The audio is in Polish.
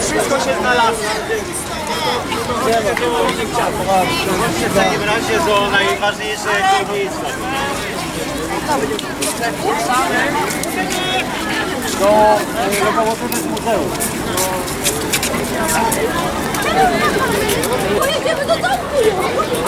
Wszystko się znalazło. W takim razie do najważniejsze miejsca. Do e, lokomotywy z muzeum. Pojedziemy do domku!